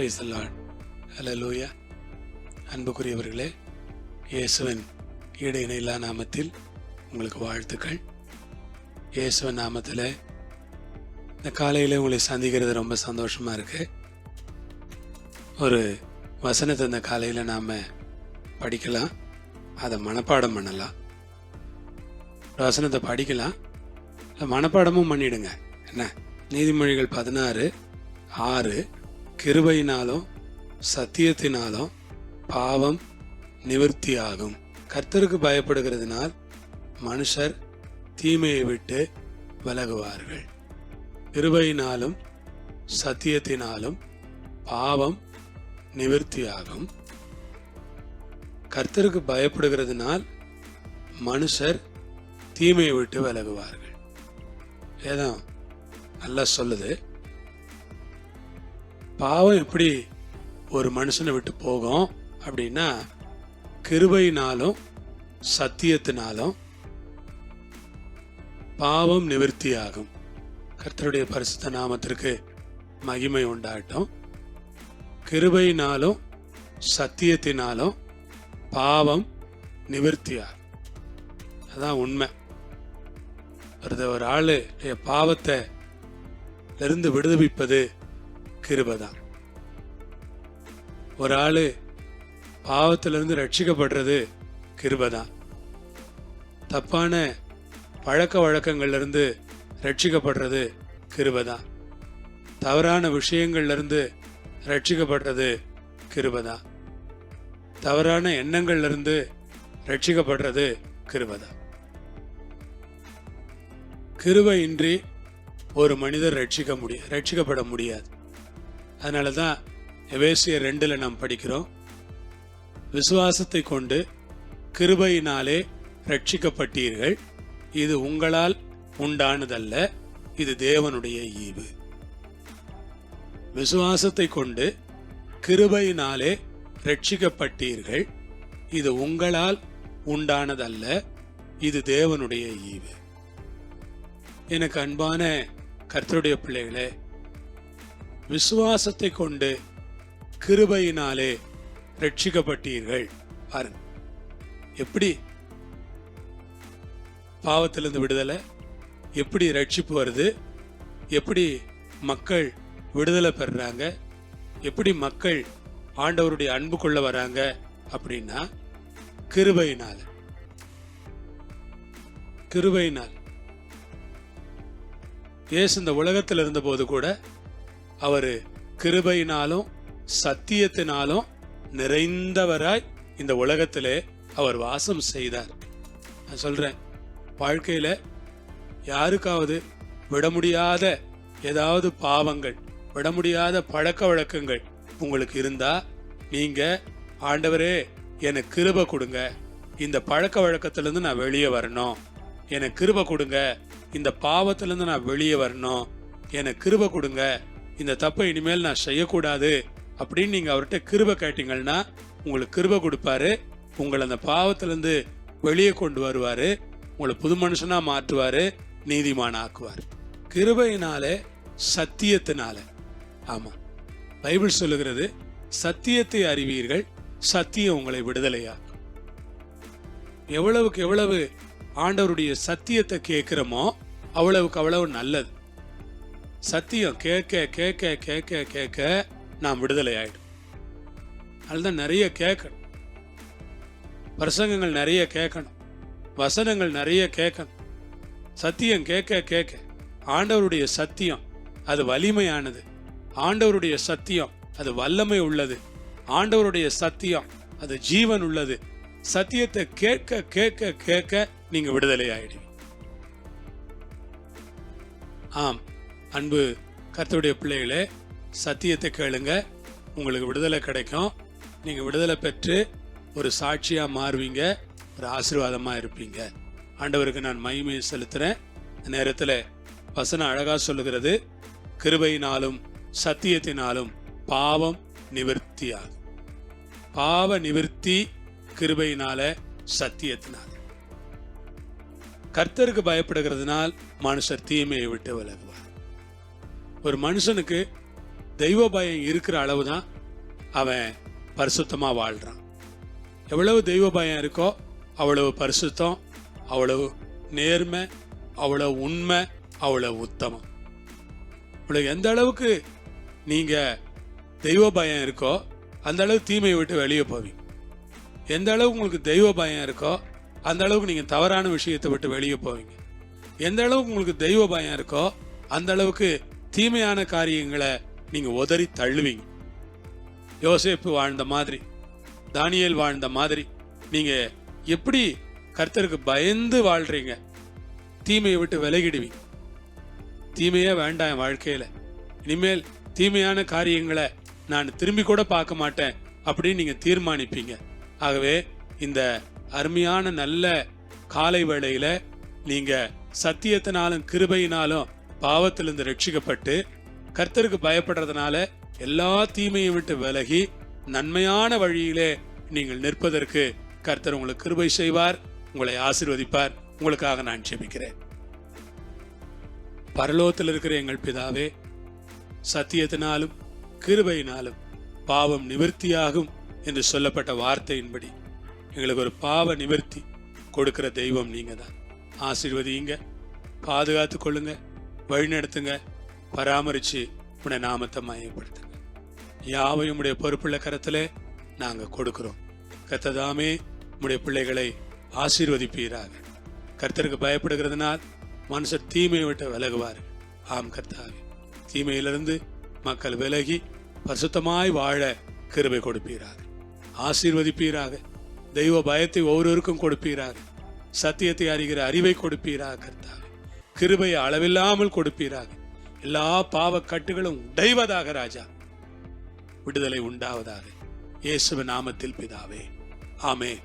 Price அல்லான் hello லூயா அன்புக்குரியவர்களே இயேசுவன் ஈடு இணையில்லா நாமத்தில் உங்களுக்கு வாழ்த்துக்கள். இயேசுவன் நாமத்தில் இந்த காலையில் உங்களை சந்திக்கிறது ரொம்ப சந்தோஷமாக இருக்கு. ஒரு வசனத்தை இந்த காலையில் நாம் படிக்கலாம். அதை மனப்பாடம் பண்ணலாம். ஒரு வசனத்தை படிக்கலாம். மனப்பாடமும் பண்ணிடுங்க. என்ன? நீதிமொழிகள் பதினாறு ஆறு கிருபையினாலும் சத்தியத்தினாலும் பாவம் நிவர்த்தியாகும். கர்த்தருக்கு பயப்படுகிறதுனால் மனுஷர் தீமையை விட்டு விலகுவார்கள். கிருபையினாலும் சத்தியத்தினாலும் பாவம் நிவர்த்தியாகும். கர்த்தருக்கு பயப்படுகிறதுனால் மனுஷர் தீமையை விட்டு விலகுவார்கள். வேதம் நல்லா சொல்லுது. பாவம் எப்படி ஒரு மனுஷனை விட்டு போகும் அப்படின்னா கிருபையினாலும் சத்தியத்தினாலும் பாவம் நிவர்த்தியாகும். கர்த்தருடைய பரிசுத்த நாமத்திற்கு மகிமை உண்டாட்டும் கிருபையினாலும் சத்தியத்தினாலும் பாவம் நிவர்த்தியாகும். அதான் உண்மை. ஒரு ஒரு ஆளு பாவத்தை இருந்து விடுவிப்பது கிருபதா ஒரு ஆளு பாவத்திலிருந்து ரட்சிக்கப்படுறது கிருபதா. தப்பான பழக்க வழக்கங்கள்ல இருந்து ரட்சிக்கப்படுறது கிருபதா. தவறான விஷயங்கள்ல இருந்து ரட்சிக்கப்படுறது கிருபதா. தவறான எண்ணங்கள்ல இருந்து ரட்சிக்கப்படுறது கிருபதான் கிருபையின்றி ஒரு மனிதர் ரட்சிக்க முடிய ரட்சிக்கப்பட முடியாது. அதனால தான் எவேசியர் ரெண்டில் நாம் படிக்கிறோம். விசுவாசத்தை கொண்டு கிருபையினாலே ரட்சிக்கப்பட்டீர்கள். இது உங்களால் உண்டானதல்ல இது தேவனுடைய ஈவு. விசுவாசத்தை கொண்டு கிருபையினாலே ரட்சிக்கப்பட்டீர்கள். இது உங்களால் உண்டானதல்ல இது தேவனுடைய ஈவு. எனக்கு அன்பான கர்த்தருடைய பிள்ளைகளே விசுவாசத்தை கொண்டு கிருபையினாலே ரட்சிக்கப்பட்டீர்கள் பாருங்க. எப்படி? பாவத்திலிருந்து விடுதலை. எப்படி ரட்சிப்பு வருது? எப்படி மக்கள் விடுதலை பெறுறாங்க? எப்படி மக்கள் ஆண்டவருடைய அன்பு கொள்ள வராங்க? அப்படின்னா கிருபையினால். கிருபையினால். இயேசு இந்த உலகத்தில் இருந்தபோது கூட அவர் கிருபையினாலும் சத்தியத்தினாலும் நிறைந்தவராய் இந்த உலகத்திலே அவர் வாசம் செய்தார். நான் சொல்கிறேன் வாழ்க்கையில் யாருக்காவது விட முடியாத ஏதாவது பாவங்கள் விட முடியாத பழக்க வழக்கங்கள் உங்களுக்கு இருந்தா நீங்க ஆண்டவரே எனக்கு கிருப கொடுங்க. இந்த பழக்க வழக்கத்திலேருந்து நான் வெளியே வரணும். எனக்கு கிருப கொடுங்க. இந்த பாவத்திலேருந்து நான் வெளியே வரணும். எனக்கு கிருப கொடுங்க. இந்த தப்பை இனிமேல் நான் செய்யக்கூடாது அப்படின்னு நீங்கள் அவர்கிட்ட கிருப கேட்டீங்கன்னா உங்களுக்கு கிருப கொடுப்பாரு. உங்களை அந்த பாவத்திலேருந்து வெளியே கொண்டு வருவாரு. உங்களை புது மனுஷனாக மாற்றுவாரு. நீதிமான ஆக்குவார் கிருபையினாலே சத்தியத்தினால. ஆமாம் பைபிள் சொல்லுகிறது சத்தியத்தை அறிவீர்கள் சத்தியம் உங்களை விடுதலையாக்கும். எவ்வளவுக்கு எவ்வளவு ஆண்டவருடைய சத்தியத்தை கேட்குறோமோ அவ்வளவுக்கு அவ்வளவு நல்லது. சத்தியம் கேட்க கேட்க கேட்க கேட்க நாம் விடுதலை ஆயிடும். அதுதான் நிறைய கேட்கணும். பிரசங்கங்கள் நிறைய கேட்கணும். வசனங்கள் நிறைய கேட்கணும். சத்தியம் கேட்க கேட்க. ஆண்டவருடைய சத்தியம் அது வலிமையானது. ஆண்டவருடைய சத்தியம் அது வல்லமை உள்ளது. ஆண்டவருடைய சத்தியம் அது ஜீவன் உள்ளது. சத்தியத்தை கேட்க கேட்க கேட்க நீங்க விடுதலை ஆயிடுவீங்க. ஆம். அன்பு கர்த்தருடைய பிள்ளைகளே சத்தியத்தை கேளுங்க. உங்களுக்கு விடுதலை கிடைக்கும். நீங்க விடுதலை பெற்று ஒரு சாட்சியா மாறுவீங்க. ஒரு ஆசீர்வாதமா இருப்பீங்க. ஆண்டவருக்கு நான் மகிமையை செலுத்துறேன். இந்த நேரத்தில் வசனம் அழகா சொல்லுகிறது. கிருபையினாலும் சத்தியத்தினாலும் பாவம் நிவர்த்தியாகும். பாவ நிவர்த்தி கிருபையினால சத்தியத்தினால. கர்த்தருக்கு பயப்படுகிறதுனால் மனுஷர் தீமையை விட்டு விலகுவார். ஒரு மனுஷனுக்கு தெய்வ பயம் இருக்கிற அளவு தான் அவன் பரிசுத்தமாக வாழ்கிறான் எவ்வளவு தெய்வ பயம் இருக்கோ அவ்வளவு பரிசுத்தம் அவ்வளவு நேர்மை அவ்வளவு உண்மை அவ்வளவு உத்தமம். உங்களுக்கு எந்த அளவுக்கு நீங்கள் தெய்வ பயம் இருக்கோ அந்த அளவு தீமையை விட்டு வெளியே போவீங்க. எந்த அளவுக்கு உங்களுக்கு தெய்வ பயம் இருக்கோ அந்த அளவுக்கு நீங்கள் தவறான விஷயத்தை விட்டு வெளியே போவீங்க. எந்த அளவுக்கு உங்களுக்கு தெய்வ பயம் இருக்கோ அந்த அளவுக்கு தீமையான காரியங்களை நீங்கள் உதறி தள்ளுவீங்க. யோசேப்பு வாழ்ந்த மாதிரி தானியல் வாழ்ந்த மாதிரி நீங்கள் எப்படி கர்த்தருக்கு பயந்து வாழ்கிறீங்க தீமையை விட்டு விலகிடுவீங்க. தீமையே வேண்டாம் என் வாழ்க்கையில். இனிமேல் தீமையான காரியங்களை நான் திரும்பி கூட பார்க்க மாட்டேன் அப்படின்னு நீங்கள் தீர்மானிப்பீங்க. ஆகவே இந்த அருமையான நல்ல காலை வேளையில் நீங்கள் சத்தியத்தினாலும் கிருபையினாலும் பாவத்திலிருந்து ரட்சிக்கப்பட்டு கர்த்தருக்கு பயப்படுறதுனால எல்லா தீமையை விட்டு விலகி நன்மையான வழியிலே நீங்கள் நிற்பதற்கு கர்த்தர் உங்களுக்கு கிருபை செய்வார் உங்களை ஆசிர்வதிப்பார். உங்களுக்காக நான் ஜெபிக்கிறேன். பரலோகத்தில் இருக்கிற எங்கள் பிதாவே சத்தியத்தினாலும் கிருபையினாலும் பாவம் நிவர்த்தியாகும் என்று சொல்லப்பட்ட வார்த்தையின்படி எங்களுக்கு ஒரு பாவ நிவர்த்தி கொடுக்கிற தெய்வம் நீங்க தான் ஆசிர்வதிங்க பாதுகாத்து கொள்ளுங்க. வழிநடத்துங்க. பராமரிச்சு உன்னை நாமத்தை மையப்படுத்துங்க. யாவையும் உடைய பொறுப்புள்ள கரத்தில் நாங்க கொடுக்குறோம். கத்ததாமே உடைய பிள்ளைகளை ஆசீர்வதிப்பீராக. கர்த்தருக்கு பயப்படுகிறதுனால் மனுஷர் தீமையை விட்டு விலகுவார். ஆம் கர்த்தாவே. தீமையிலிருந்து மக்கள் விலகி பரிசுத்தமாய் வாழ கிருபை கொடுப்பீராக. ஆசீர்வதிப்பீராக. தெய்வ பயத்தை ஒவ்வொருவருக்கும் கொடுப்பீராக. சத்தியத்தை அறிகிற அறிவை கொடுப்பீராக கர்த்தா. கிருபையை அளவில்லாமல் கொடுப்பீராக. எல்லா பாவ கட்டுகளும் உடைவதாக ராஜா. விடுதலை உண்டாவதாக. இயேசுவ நாமத்தில் பிதாவே. ஆமே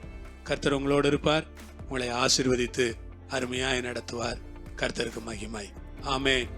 கர்த்தர் உங்களோடு இருப்பார். உங்களை ஆசிர்வதித்து அருமையாய் நடத்துவார். கர்த்தருக்கு மகிமை. ஆமே